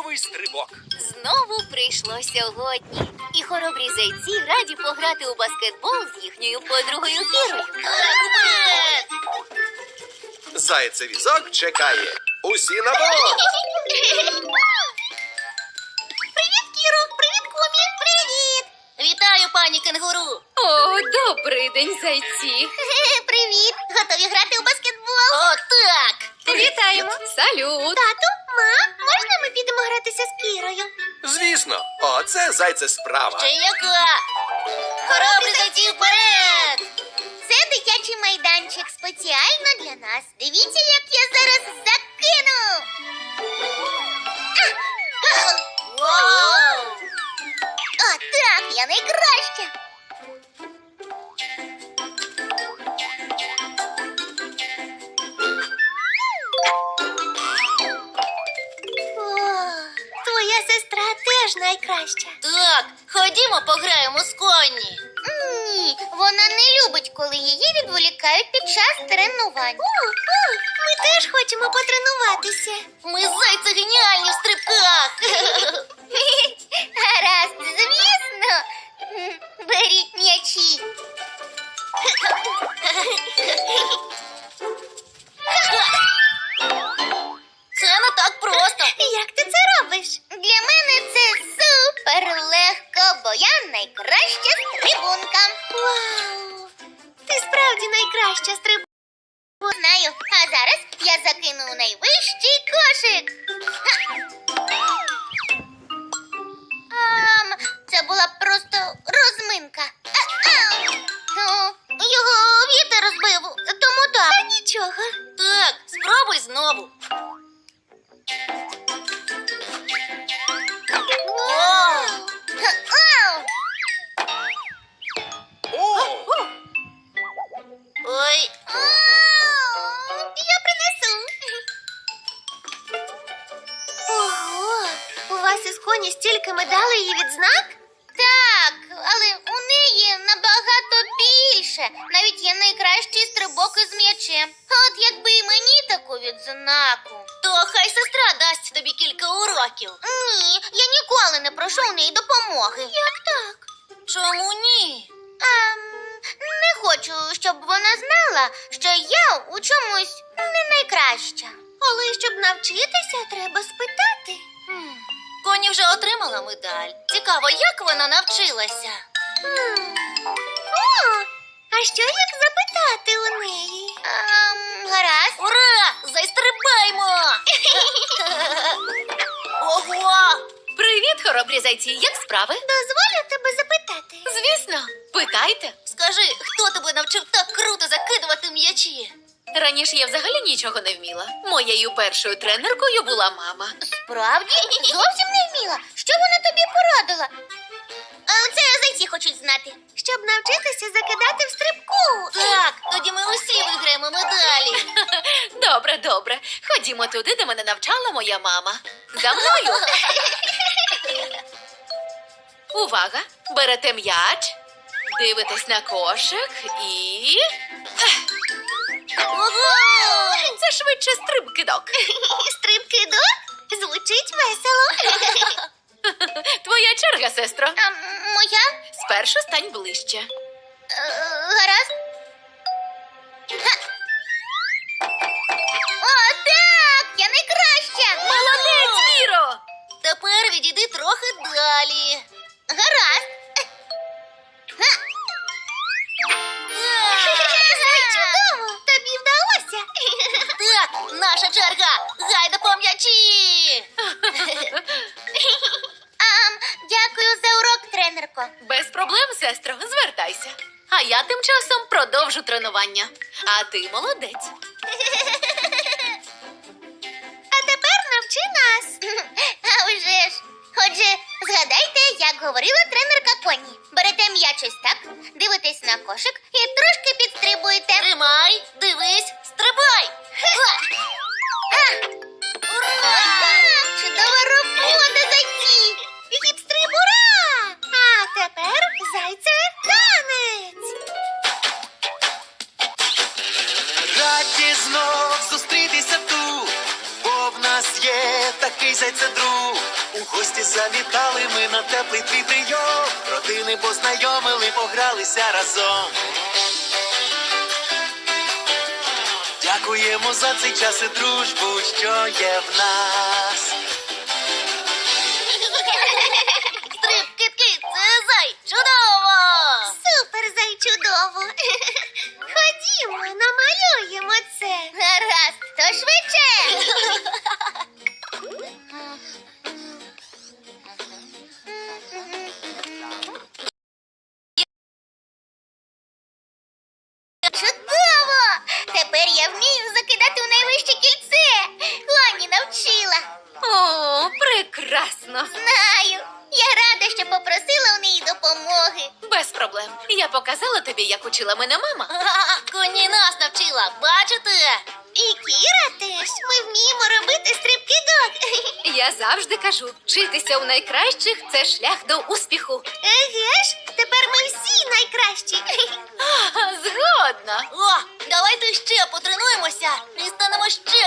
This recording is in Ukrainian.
ранковий стрибок. Знову прийшло сьогодні. І хоробрі зайці раді пограти у баскетбол з їхньою подругою Кірою. Зайцевізок чекає. Усі на борт! Привіт, Кіро! Привіт, Кумі! Привіт! Вітаю, пані кенгуру! О, добрий день, зайці. Привіт! Готові грати у баскетбол? О, так! Вітаємо. Салют. Тату, оце зайце справа. Ще яка? Хоробрі зайці вперед! Це дитячий майданчик спеціально для нас. Дивіться, як я зараз закину. Вау! О, так, я найкраща. Теж найкраща. Так, ходімо пограємо з Конні. Ні, вона не любить, коли її відволікають під час тренувань. ми теж хочемо потренуватися. Ми зайці геніальні в стрибках. Гаразд, звісно. Беріть м'ячі. найкраща стрибунка. Вау! Ти справді найкраща стрибунка. Знаю, а зараз я закину у найвищий кошик. Ха! Коні стільки медалей і відзнак? Так, але у неї набагато більше. Навіть є найкращий стрибок із м'ячем. От якби і мені таку відзнаку. То хай сестра дасть тобі кілька уроків. Ні, я ніколи не прошу у неї допомоги. Як так? Чому ні? Ем, не хочу, щоб вона знала, що я у чомусь не найкраща. Але щоб навчитися, треба спитати. Отримала медаль. Цікаво, як вона навчилася. О, а що як запитати у неї? Ем, гаразд. Ура! Зайстрибаймо! Ого! Привіт, хоробрі зайці. Як справи? Дозволю тебе запитати. Звісно, питайте. Скажи, хто тебе навчив так круто закидувати м'ячі? Раніше я взагалі нічого не вміла. Моєю першою тренеркою була мама. Справді? Зовсім не вміла. Що вона тобі порадила? Це зайці хочуть знати. Щоб навчитися закидати в стрибку. Так, тоді ми усі виграємо медалі. Добре, добре. Ходімо туди, де мене навчала моя мама. За мною. Увага! Берете м'яч, дивитесь на кошик і. Ого! Це швидше стрибкидок. Стрибки до звучить весело. Твоя черга, сестро. А моя? Спершу стань ближче. Е, Гаразд. Га. О, так! Я найкраща! Молодець, Віро! Тепер відійди трохи далі. Гаразд. Наша черга. Гайда по м'ячі. Ам, дякую за урок, тренерко. Без проблем, сестро, звертайся. А я тим часом продовжу тренування. А ти молодець. А тепер навчи нас. А вже ж. Такий зайце друг. У гості завітали ми на теплий твій прийом. Родини познайомили, погралися разом. Дякуємо за цей час і дружбу, що є в нас. Чудово! Тепер я вмію закидати у найвище кільце. Лані навчила. О, прекрасно. Знаю. Я рада, що попросила у неї допомоги. Без проблем. Я показала тобі, як учила мене мама. Коні нас навчила, бачите? І Кіра теж. Ми вміємо робити стрибкидок. Я завжди кажу, вчитися у найкращих це шлях до успіху. Еге ж, тепер ми всі найкращі. Згодна. О, давайте ще потренуємося і станемо ще.